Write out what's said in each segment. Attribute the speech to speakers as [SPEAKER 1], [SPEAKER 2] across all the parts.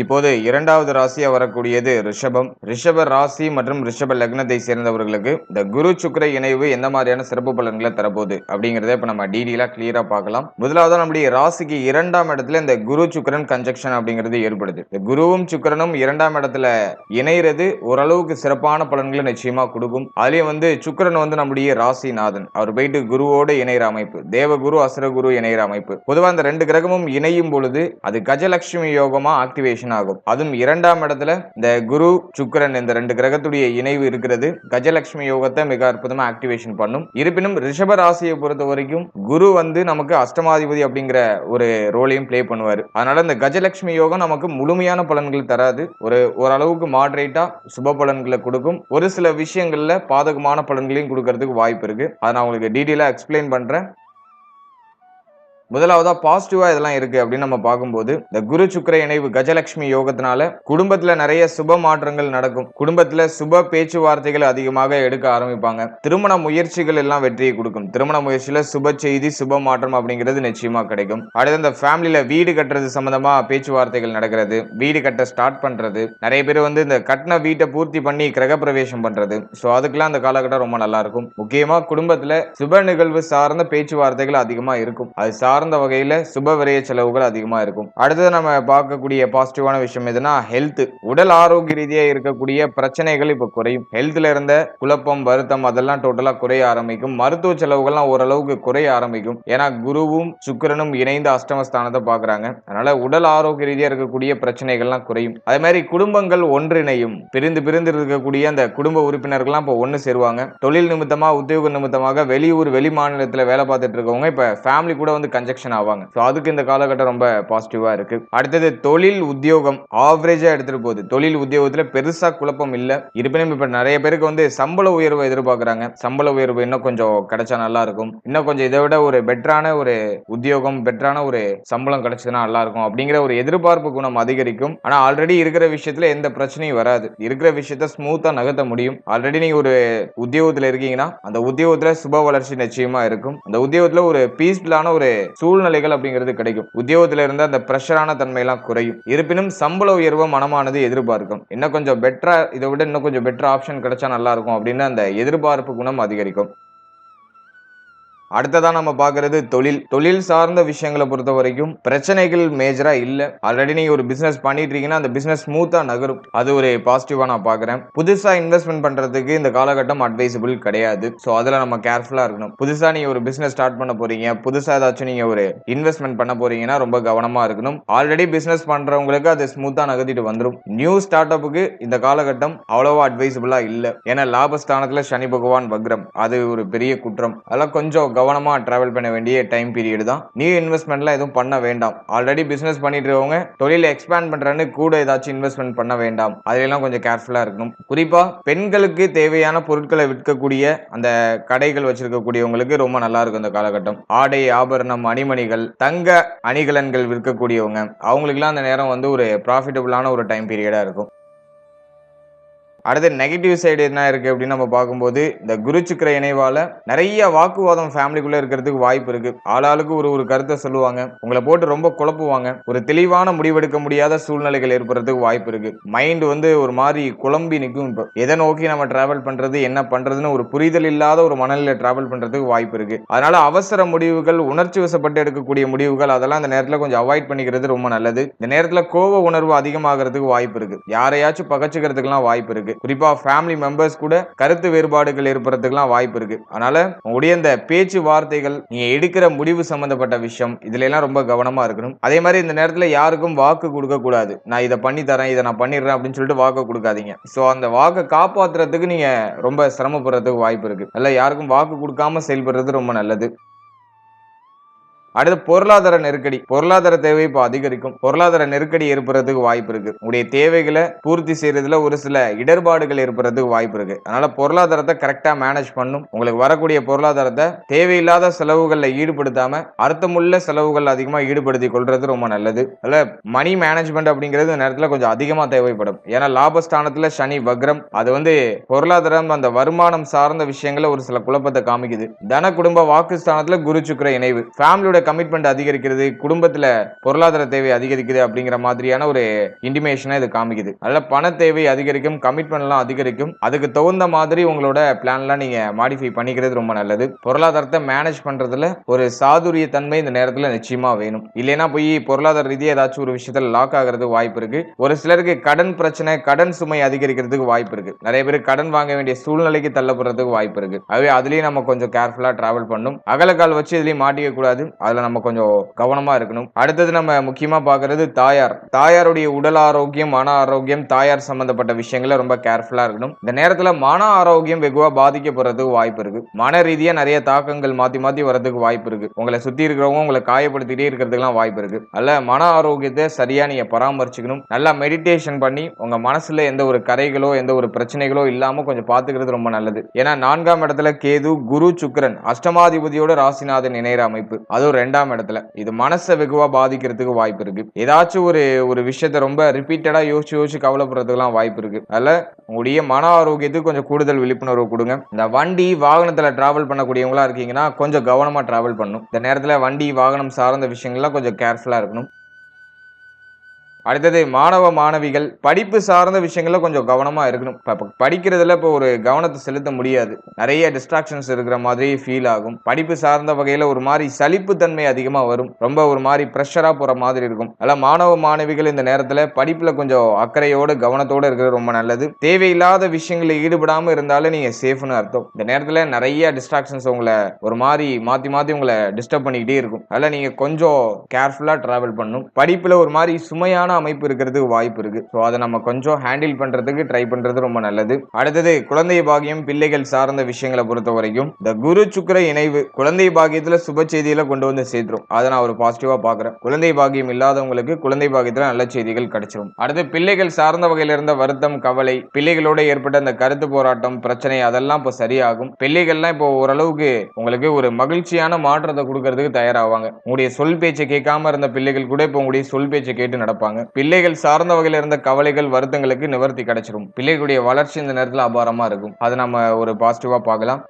[SPEAKER 1] இப்போது இரண்டாவது ராசியா வரக்கூடியது ரிஷபம். ரிஷப ராசி மற்றும் ரிஷப லக்னத்தை சேர்ந்தவர்களுக்கு இந்த குரு சுக்கிர இணைவு எந்த மாதிரியான சிறப்பு பலன்களை தரப்போகுது அப்படிங்கிறத இப்போ நம்ம டீடெயிலாக கிளியராக பார்க்கலாம். முதலாவது நம்முடைய ராசிக்கு இரண்டாம் இடத்துல இந்த குரு சுக்கிரன் கன்ஜெக்ஷன் அப்படிங்கிறது ஏற்படுது. இந்த குருவும் சுக்கிரனும் இரண்டாம் இடத்துல இணைகிறது ஓரளவுக்கு சிறப்பான பலன்களை நிச்சயமாக கொடுக்கும். அதுலேயும் வந்து சுக்கிரன் வந்து நம்முடைய ராசிநாதன். அவர் போயிட்டு குருவோடு இணைகிற அமைப்பு தேவகுரு அசுரகுரு இணைகிற அமைப்பு. பொதுவாக அந்த ரெண்டு கிரகமும் இணையும் பொழுது அது கஜலட்சுமி யோகமாக ஆக்டிவேஷன் ஆகும். அதுவும் இரண்டாம் இடத்துல இந்த குரு சுக்கிரன் இந்த ரெண்டு கிரகத்துடைய இணைவு இருக்கிறது. கஜலட்சுமி யோகத்தை மிக அற்புதமா ஆக்டிவேஷன் பண்ணும். இருப்பினும் ரிஷப ராசியை பொறுத்த வரைக்கும் குரு வந்து நமக்கு அஷ்டமாதிபதி அப்படிங்கிற ஒரு ரோலையும் ப்ளே பண்ணுவார். அதனால இந்த கஜலட்சுமி யோகம் நமக்கு முழுமையான பலன்கள் தராது. ஒரு ஓரளவுக்கு மாடரேட்டா சுப பலன்களை கொடுக்கும். ஒரு சில விஷயங்கள்ல பாதகமான பலன்களையும் கொடுக்கறதுக்கு வாய்ப்பு இருக்கு. அதை நான் உங்களுக்கு டீட்டெயிலாக எக்ஸ்பிளைன் பண்றேன். முதலாவதா பாசிட்டிவா இதெல்லாம் இருக்கு அப்படின்னு நம்ம பார்க்கும்போது இந்த குரு சுக்கர இணைவு கஜலட்சுமி யோகத்தினால குடும்பத்துல நிறைய சுப மாற்றங்கள் நடக்கும். குடும்பத்துல சுப பேச்சுவார்த்தைகள் அதிகமாக எடுக்க ஆரம்பிப்பாங்க. திருமண முயற்சிகள் எல்லாம் வெற்றியை கொடுக்கும். திருமண முயற்சியில சுப செய்தி சுப மாற்றம் அப்படிங்கிறது நிச்சயமா கிடைக்கும். அடுத்து இந்த ஃபேமிலியில வீடு கட்டுறது சம்பந்தமா பேச்சுவார்த்தைகள் நடக்கிறது. வீடு கட்ட ஸ்டார்ட் பண்றது. நிறைய பேர் வந்து இந்த கட்டின வீட்டை பூர்த்தி பண்ணி கிரகப்பிரவேசம் பண்றது. ஸோ அதுக்கெல்லாம் அந்த காலகட்டம் ரொம்ப நல்லா இருக்கும். முக்கியமா குடும்பத்துல சுப நிகழ்வு சார்ந்த பேச்சுவார்த்தைகள் அதிகமா இருக்கும். அது சார் சார்ந்த வகையில சுப விரைய செலவுகள் அதிகமா இருக்கும். அடுத்தது நம்ம பார்க்கக்கூடிய பாசிட்டிவான விஷயம் எதுனா ஹெல்த் உடல் ஆரோக்கிய ரீதியா இருக்கக்கூடிய பிரச்சனைகள் இப்ப குறையும். ஹெல்த்ல இருந்த குழப்பம் வருத்தம் அதெல்லாம் டோட்டலா குறைய ஆரம்பிக்கும். மருத்துவ செலவுகள்லாம் ஓரளவுக்கு குறைய ஆரம்பிக்கும். ஏன்னா குருவும் சுக்கரனும் இணைந்து அஷ்டமஸ்தானத்தை பாக்குறாங்க அதனால உடல் ஆரோக்கிய ரீதியா இருக்கக்கூடிய பிரச்சனைகள்லாம் குறையும். அதே மாதிரி குடும்பங்கள் ஒன்றிணையும். பிரிந்து பிரிந்து இருக்கக்கூடிய அந்த குடும்ப உறுப்பினர்கள்லாம் இப்போ ஒன்று சேருவாங்க. தொழில் நிமித்தமாக உத்தியோக நிமித்தமாக வெளியூர் வெளி மாநிலத்தில் வேலை பார்த்துட்டு இருக்கவங்க இப்போ ஃபேமிலி கூட வந்து கஞ்ச கன்ஜெக்ஷன் ஆவாங்க. ஸோ அதுக்கு இந்த காலகட்டம் ரொம்ப பாசிட்டிவாக இருக்கு. அடுத்தது தொழில் உத்தியோகம். ஆவரேஜாக எடுத்துகிட்டு போகுது. தொழில் உத்தியோகத்தில் பெருசாக குழப்பம் இல்லை. இருப்பினும் இப்போ நிறைய பேருக்கு வந்து சம்பள உயர்வை எதிர்பார்க்குறாங்க. சம்பள உயர்வு இன்னும் கொஞ்சம் கிடைச்சா நல்லா இருக்கும். இன்னும் கொஞ்சம் இதை விட ஒரு பெட்டரான ஒரு உத்தியோகம் பெட்டரான ஒரு சம்பளம் கிடைச்சதுன்னா நல்லா இருக்கும் அப்படிங்கிற ஒரு எதிர்பார்ப்பு குணம் அதிகரிக்கும். ஆனால் ஆல்ரெடி இருக்கிற விஷயத்துல எந்த பிரச்சனையும் வராது. இருக்கிற விஷயத்த ஸ்மூத்தா நகர்த்த முடியும். ஆல்ரெடி நீங்க ஒரு உத்தியோகத்துல இருக்கீங்கன்னா அந்த உத்தியோகத்துல சுப வளர்ச்சி நிச்சயமா இருக்கும். அந்த உத்தியோகத்துல ஒரு பீஸ்ஃபுல்லான ஒரு சூழ்நிலைகள் அப்படிங்கிறது கிடைக்கும். உத்தியோகத்தில் இருந்த அந்த பிரஷரான தன்மையெல்லாம் குறையும். இருப்பினும் சம்பள உயர்வு மனமானது எதிர்பார்க்கும். இன்னும் கொஞ்சம் பெட்டரா இதை விட இன்னும் கொஞ்சம் பெட்டர் ஆப்ஷன் கிடைச்சா நல்லா இருக்கும் அப்படின்னு அந்த எதிர்பார்ப்பு குணம் அதிகரிக்கும். அடுத்ததாக நம்ம பார்க்கறது தொழில். தொழில் சார்ந்த விஷயங்களை பொறுத்த வரைக்கும் பிரச்சனைகள் மேஜரா இல்ல. ஆல்ரெடி நீங்க ஒரு பிசினஸ் பண்ணிட்டு இருக்கீங்கன்னா அந்த பிசினஸ் ஸ்மூத்தா நகரும். அது ஒரு பாசிட்டிவா நான் பார்க்குறேன். புதுசா இன்வெஸ்ட்மெண்ட் பண்றதுக்கு இந்த காலகட்டம் அட்வைசபிள் கிடையாது. ஸோ அதுல நம்ம கேர்ஃபுல்லா இருக்கணும். புதுசா நீங்க ஒரு பிசினஸ் ஸ்டார்ட் பண்ண போறீங்க. புதுசா ஏதாச்சும் நீங்க ஒரு இன்வெஸ்ட்மெண்ட் பண்ண போறீங்கன்னா ரொம்ப கவனமா இருக்கணும். ஆல்ரெடி பிசினஸ் பண்றவங்களுக்கு அது ஸ்மூத்தா நகர்த்திட்டு வந்துடும் நியூ ஸ்டார்ட் அப்புக்கு இந்த காலகட்டம் அவ்வளவா அட்வைசபிளா இல்ல. ஏன்னா லாபஸ்தானத்துல சனி பகவான் வக்ரம். அது ஒரு பெரிய குற்றம். அதெல்லாம் கொஞ்சம் கவனமாக ட்ராவல் பண்ண வேண்டிய டைம் பீரியட் தான். நியூ இன்வெஸ்ட்மெண்ட்லாம் எதுவும் பண்ண வேண்டாம். ஆல்ரெடி பிஸ்னஸ் பண்ணிட்டு இருக்கவங்க தொழிலை எக்ஸ்பேண்ட் பண்ணுறன்னு கூட ஏதாச்சும் இன்வெஸ்ட்மெண்ட் பண்ண வேண்டாம். அதெல்லாம் கொஞ்சம் கேர்ஃபுல்லாக இருக்கணும். குறிப்பாக பெண்களுக்கு தேவையான பொருட்களை விற்கக்கூடிய அந்த கடைகள் வச்சிருக்கக்கூடியவங்களுக்கு ரொம்ப நல்லா இருக்கும் இந்த காலகட்டம். ஆடை ஆபரணம் அணிமணிகள் தங்க அணிகலன்கள் விற்கக்கூடியவங்க அவங்களுக்குலாம் அந்த நேரம் வந்து ஒரு ப்ராஃபிட்டபுளான ஒரு டைம் பீரியடாக இருக்கும். அடுத்து நெகட்டிவ் சைடு என்ன இருக்குது அப்படின்னு நம்ம பார்க்கும்போது இந்த குரு சுக்கர இணைவால் நிறைய வாக்குவாதம் ஃபேமிலிக்குள்ளே இருக்கிறதுக்கு வாய்ப்பு இருக்குது ஆளாளுக்கு ஒரு ஒரு கருத்தை சொல்லுவாங்க. உங்களை போட்டு ரொம்ப குழப்புவாங்க. ஒரு தெளிவான முடிவெடுக்க முடியாத சூழ்நிலைகள் ஏற்படுறதுக்கு வாய்ப்பு இருக்குது மைண்ட் வந்து ஒரு மாதிரி குழம்பி நிற்கும் இப்போ. எதை நோக்கி நம்ம ட்ராவல் பண்ணுறது என்ன பண்ணுறதுன்னு ஒரு புரிதல் இல்லாத ஒரு மனநிலை ட்ராவல் பண்ணுறதுக்கு வாய்ப்பு இருக்குது அதனால் அவசர முடிவுகள் உணர்ச்சி வசப்பட்டு எடுக்கக்கூடிய முடிவுகள் அதெல்லாம் அந்த நேரத்தில் கொஞ்சம் அவாய்ட் பண்ணிக்கிறது ரொம்ப நல்லது. இந்த நேரத்தில் கோப உணர்வு அதிகமாகிறதுக்கு வாய்ப்பு இருக்குது யாரையாச்சும் பகச்சுக்கிறதுக்கெல்லாம் வாய்ப்பு இருக்குது இருக்கு. குறிப்பா ஃபேமிலி மெம்பர்ஸ் கூட கருத்து வேறுபாடுகள் ஏற்படுறதுக்கெல்லாம் வாய்ப்பு இருக்கு. அதனால உங்களுடைய இந்த பேச்சு வார்த்தைகள் நீங்க எடுக்கிற முடிவு சம்பந்தப்பட்ட விஷயம் இதுல எல்லாம் ரொம்ப கவனமா இருக்கணும். அதே மாதிரி இந்த நேரத்துல யாருக்கும் வாக்கு கொடுக்க கூடாது. நான் இதை பண்ணி தரேன் இதை நான் பண்ணிடுறேன் அப்படின்னு சொல்லிட்டு வாக்கு கொடுக்காதீங்க. ஸோ அந்த வாக்கை காப்பாத்துறதுக்கு நீங்க ரொம்ப சிரமப்படுறதுக்கு வாய்ப்பு இருக்கு. அதில் யாருக்கும் வாக்கு கொடுக்காம செயல்படுறது ரொம்ப நல்லது. அடுத்து பொருளாதார நெருக்கடி. பொருளாதார தேவை இப்போ அதிகரிக்கும். பொருளாதார நெருக்கடி ஏற்படுறதுக்கு வாய்ப்பு இருக்கு. உடைய தேவைகளை பூர்த்தி செய்யறதுல ஒரு சில இடர்பாடுகள் ஏற்படுறதுக்கு வாய்ப்பு இருக்கு. அதனால பொருளாதாரத்தை கரெக்டா மேனேஜ் பண்ணும். உங்களுக்கு வரக்கூடிய பொருளாதாரத்தை தேவையில்லாத செலவுகளில் ஈடுபடுத்தாம அர்த்தமுள்ள செலவுகள் அதிகமாக ஈடுபடுத்தி கொள்றது ரொம்ப நல்லது. அதில் மணி மேனேஜ்மெண்ட் அப்படிங்கிறது நேரத்தில் கொஞ்சம் அதிகமாக தேவைப்படும். ஏன்னா லாபஸ்தானத்தில் சனி வக்ரம் அது வந்து பொருளாதாரம் அந்த வருமானம் சார்ந்த விஷயங்கள ஒரு சில குழப்பத்தை காமிக்குது. தன குடும்ப வாக்குஸ்தானத்தில் குரு சுக்கர இணைவு. ஃபேமிலியோட கமிட்மெண்ட் அதிகரிக்கிறது குடும்பத்துல பொருளாதார தேவை அதிகரிக்குது அப்படிங்கிற மாதிரியான ஒரு இன்டிமேஷனை இது காமிக்குது. அதில் பண தேவை அதிகரிக்கும் கமிட்மெண்ட்லாம் அதிகரிக்கும். அதுக்கு தகுந்த மாதிரி உங்களோட பிளான்லாம் நீங்க மாடிஃபை பண்ணிக்கிறது ரொம்ப நல்லது. பொருளாதாரத்தை மேனேஜ் பண்றதுல ஒரு சாதுரிய தன்மை இந்த நேரத்துல நிச்சயமா வேணும். இல்லைன்னா போய் பொருளாதார ரீதியாக ஏதாச்சும் ஒரு விஷயத்துல லாக் ஆகிறதுக்கு வாய்ப்பு இருக்கு. ஒரு சிலருக்கு கடன் பிரச்சனை கடன் சுமை அதிகரிக்கிறதுக்கு வாய்ப்பு இருக்கு. நிறைய பேர் கடன் வாங்க வேண்டிய சூழ்நிலைக்கு தள்ளப்படுறதுக்கு வாய்ப்பு இருக்கு. அதுவே அதுலயும் நம்ம கொஞ்சம் கேர்ஃபுல்லா டிராவல் பண்ணும். அகலக்கால் வச்சு இதுலயும் மாட்டிக்க கூடாது. அதுல நம்ம கொஞ்சம் கவனமா இருக்கணும். அடுத்தது நம்ம முக்கியமா பார்க்கிறது தாயார். தாயாருடைய உடல் ஆரோக்கியம் மன ஆரோக்கியம் தாயார் சம்பந்தப்பட்ட விஷயங்களை ரொம்ப கேர்ஃபுல்லா இருக்கணும். இந்த நேரத்துல மன ஆரோக்கியம் வெகுவா பாதிக்கப்படுறதுக்கு வாய்ப்பு இருக்கு. மன ரீதியா நிறைய தாக்கங்கள் மாத்தி மாத்தி வர்றதுக்கு வாய்ப்பு இருக்கு. உங்களை சுத்தி இருக்கிறவங்க உங்களை காயப்படுத்திட்டே இருக்கிறதுக்குலாம் வாய்ப்பு இருக்கு. அல்ல மன ஆரோக்கியத்தை சரியா நீங்க பராமரிச்சுக்கணும். நல்லா மெடிடேஷன் பண்ணி உங்க மனசுல எந்த ஒரு கரைகளோ எந்த ஒரு பிரச்சனைகளோ இல்லாம கொஞ்சம் பாத்துக்கிறது ரொம்ப நல்லது. ஏன்னா நான்காம் இடத்துல கேது குரு சுக்கரன் அஷ்டமாதிபதியோட ராசிநாதன் இணையற அமைப்பு. அதுவும் ரெண்டாம் இடத்துல. இது மனசை வெகுவா பாதிக்கிறதுக்கு வாய்ப்பு இருக்கு. ஏதாச்சும் ஒரு ஒரு விஷயத்த ரொம்ப ரிப்பீட்டடா யோசிச்சு யோசிச்சு கவலைப்படுறதுக்குலாம் வாய்ப்பு இருக்கு. அதில் உங்களுடைய மன ஆரோக்கியத்துக்கு கொஞ்சம் கூடுதல் விழிப்புணர்வு கொடுங்க. இந்த வண்டி வாகனத்துல டிராவல் பண்ணக்கூடியவங்களா இருக்கீங்கன்னா கொஞ்சம் கவனமா டிராவல் பண்ணும் இந்த நேரத்துல வண்டி வாகனம் சார்ந்த விஷயங்கள்லாம் கொஞ்சம் கேர்ஃபுல்லா இருக்கணும். அடுத்தது மாணவ மாணவிகள் படிப்பு சார்ந்த விஷயங்கள்ல கொஞ்சம் கவனமாக இருக்கணும். இப்போ படிக்கிறதுல இப்போ ஒரு கவனத்தை செலுத்த முடியாது. நிறைய டிஸ்ட்ராக்ஷன்ஸ் இருக்கிற மாதிரி ஃபீல் ஆகும். படிப்பு சார்ந்த வகையில் ஒரு மாதிரி சலிப்புத்தன்மை அதிகமாக வரும். ரொம்ப ஒரு மாதிரி ப்ரெஷராக போகிற மாதிரி இருக்கும். அதெல்லாம் மாணவ மாணவிகள் இந்த நேரத்தில் படிப்பில் கொஞ்சம் அக்கறையோடு கவனத்தோடு இருக்கிறது ரொம்ப நல்லது. தேவையில்லாத விஷயங்களில் ஈடுபடாமல் இருந்தாலும் நீங்கள் சேஃப்னு அர்த்தம். இந்த நேரத்தில் நிறைய டிஸ்ட்ராக்ஷன்ஸ் உங்களை ஒரு மாதிரி மாற்றி மாற்றி உங்களை டிஸ்டர்ப் பண்ணிக்கிட்டே இருக்கும். அதில் நீங்கள் கொஞ்சம் கேர்ஃபுல்லாக ட்ராவல் பண்ணும் படிப்பில் ஒரு மாதிரி சுமையான அமைப்பு இருக்கிறதுக்கு வாய்ப்பு இருக்கு. ஸோ அதை நம்ம கொஞ்சம் ஹேண்டில் பண்றதுக்கு ட்ரை பண்றது ரொம்ப நல்லது. அடுத்தது குழந்தை பாகியம் பிள்ளைகள் சார்ந்த விஷயங்களை பொறுத்த வரைக்கும் இந்த குரு சுக்கிர இணைவு குழந்தை பாகியத்துல சுப செய்தியில கொண்டு வந்து சேர்த்துரும். அதை நான் ஒரு பாசிட்டிவா பாக்குறேன் குழந்தை பாகியம் இல்லாதவங்களுக்கு குழந்தை பாகியத்துல நல்ல செய்திகள் கிடைச்சிரும். அடுத்து பிள்ளைகள் சார்ந்த வகையில இருந்த வருத்தம் கவலை பிள்ளைகளோட ஏற்பட்ட அந்த கருத்து போராட்டம் பிரச்சனை அதெல்லாம் இப்போ சரியாகும். பிள்ளைகள்லாம் இப்போ ஓரளவுக்கு உங்களுக்கு ஒரு மகிழ்ச்சியான மாற்றத்தை கொடுக்கறதுக்கு தயாராவாங்க. உங்களுடைய சொல் பேச்சை கேட்காம இருந்த பிள்ளைகள் கூட இப்போ உங்களுடைய சொல் பேச்சை கேட்டு நடப்பாங்க. பிள்ளைகள் சார்ந்த வகையில் இருந்த கவலைகள் வருத்தங்களுக்கு நிவர்த்தி கிடைச்சிரும். பிள்ளைகளுடைய வளர்ச்சி இந்த நேரத்தில் அபாரமா இருக்கும். அதை நம்ம ஒரு பாசிட்டிவா பார்க்கலாம்.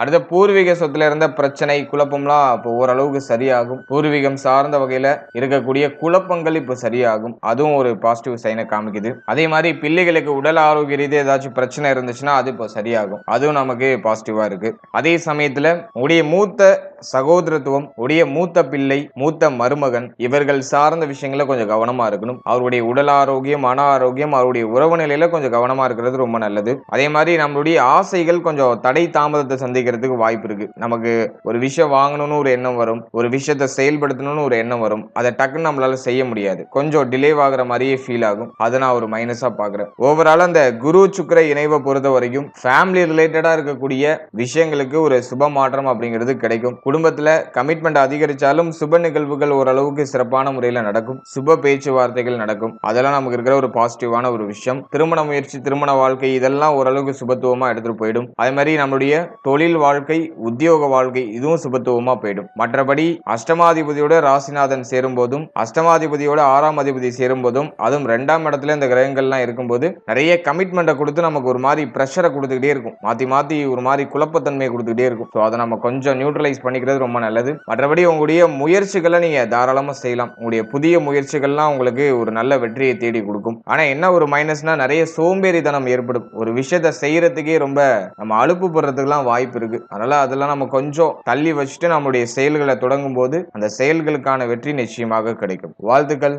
[SPEAKER 1] அடுத்த பூர்வீக சொத்துல இருந்த பிரச்சனை குழப்பம்லாம் இப்போ ஓரளவுக்கு சரியாகும். பூர்வீகம் சார்ந்த வகையில இருக்கக்கூடிய குழப்பங்கள் இப்போ சரியாகும். அதுவும் ஒரு பாசிட்டிவ் சைனை காமிக்குது. அதே மாதிரி பிள்ளைகளுக்கு உடல் ஆரோக்கிய ரீதியாக ஏதாச்சும் பிரச்சனை இருந்துச்சுன்னா அது இப்போ சரியாகும். அதுவும் நமக்கு பாசிட்டிவா இருக்கு. அதே சமயத்துல உடைய மூத்த சகோதரத்துவம் உடைய மூத்த பிள்ளை மூத்த மருமகன் இவர்கள் சார்ந்த விஷயங்கள கொஞ்சம் கவனமா இருக்கணும். அவருடைய உடல் ஆரோக்கியம் மன ஆரோக்கியம் அவருடைய உறவு நிலையில கொஞ்சம் கவனமா இருக்கிறது ரொம்ப நல்லது. அதே மாதிரி நம்மளுடைய ஆசைகள் கொஞ்சம் தடை தாமதத்தை சந்திக்க கிடைக்கிறதுக்கு வாய்ப்பு இருக்கு. நமக்கு ஒரு விஷயம் வாங்கணும்னு ஒரு எண்ணம் வரும். ஒரு விஷயத்தை செயல்படுத்தணும்னு ஒரு எண்ணம் வரும். அதை டக்குன்னு நம்மளால செய்ய முடியாது. கொஞ்சம் டிலே ஆகுற மாதிரியே ஃபீல் ஆகும். அதை நான் ஒரு மைனஸா பாக்குறேன் ஓவரால் அந்த குரு சுக்கர இணைவை பொறுத்த வரைக்கும் ஃபேமிலி ரிலேட்டடா இருக்கக்கூடிய விஷயங்களுக்கு ஒரு சுப மாற்றம் அப்படிங்கிறது கிடைக்கும். குடும்பத்துல கமிட்மெண்ட் அதிகரிச்சாலும் சுப நிகழ்வுகள் ஓரளவுக்கு சிறப்பான முறையில் நடக்கும். சுப பேச்சுவார்த்தைகள் நடக்கும். அதெல்லாம் நமக்கு இருக்கிற ஒரு பாசிட்டிவான ஒரு விஷயம். திருமண முயற்சி திருமண வாழ்க்கை இதெல்லாம் ஓரளவுக்கு சுபத்துவமா எடுத்துட்டு போயிடும். அதே மாதிரி நம்மளுடைய தொழில் வாழ்க்கை உத்தியோக வாழ்க்கை இதுவும் சுபத்துவமா போயிடும். மற்றபடி அஷ்டமாதிபதியோட ராசிநாதன் சேரும் போதும் அஷ்டமாதிபதியோட ஆறாம் அதிபதி சேரும் போதும் அதுவும் ரெண்டாம் இடத்துல இந்த கிரகங்கள்லாம் இருக்கும்போது நிறைய கமிட்மெண்ட்டை கொடுத்து நமக்கு ஒரு மாதிரி ப்ரெஷரை கொடுத்துக்கிட்டே இருக்கும். மாத்தி மாத்தி ஒரு மாதிரி குழப்பத்தன்மையை கொடுத்துக்கிட்டே இருக்கும். ஸோ அதை நம்ம கொஞ்சம் நியூட்ரலைஸ் பண்ணிக்கிறது ரொம்ப நல்லது. மற்றபடி உங்களுடைய முயற்சிகளை நீங்க தாராளமா செய்யலாம். உங்களுடைய புதிய முயற்சிகள்லாம் உங்களுக்கு ஒரு நல்ல வெற்றியை தேடி கொடுக்கும். ஆனா என்ன ஒரு மைனஸ்னா நிறைய சோம்பேறித்தனம் ஏற்படும். ஒரு விஷயத்த செய்யறதுக்கே ரொம்ப நம்ம அழுப்பு படுறதுக்குலாம் வாய்ப்பு இருக்கு அதனால அதெல்லாம் நம்ம கொஞ்சம் தள்ளி வச்சுட்டு நம்மளுடைய செயல்களை தொடங்கும் போது அந்த செயல்களுக்கான வெற்றி நிச்சயமாக கிடைக்கும். வாழ்த்துக்கள்.